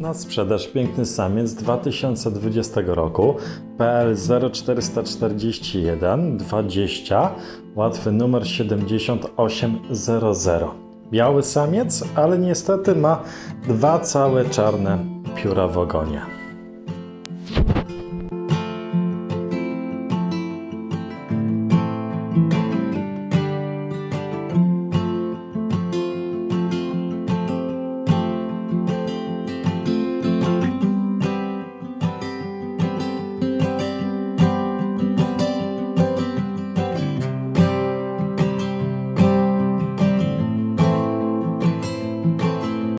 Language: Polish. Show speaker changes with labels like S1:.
S1: Na sprzedaż piękny samiec 2020 roku PL 0441 20 łatwy numer 7800. Biały samiec, ale niestety ma dwa całe czarne pióra w ogonie. thank you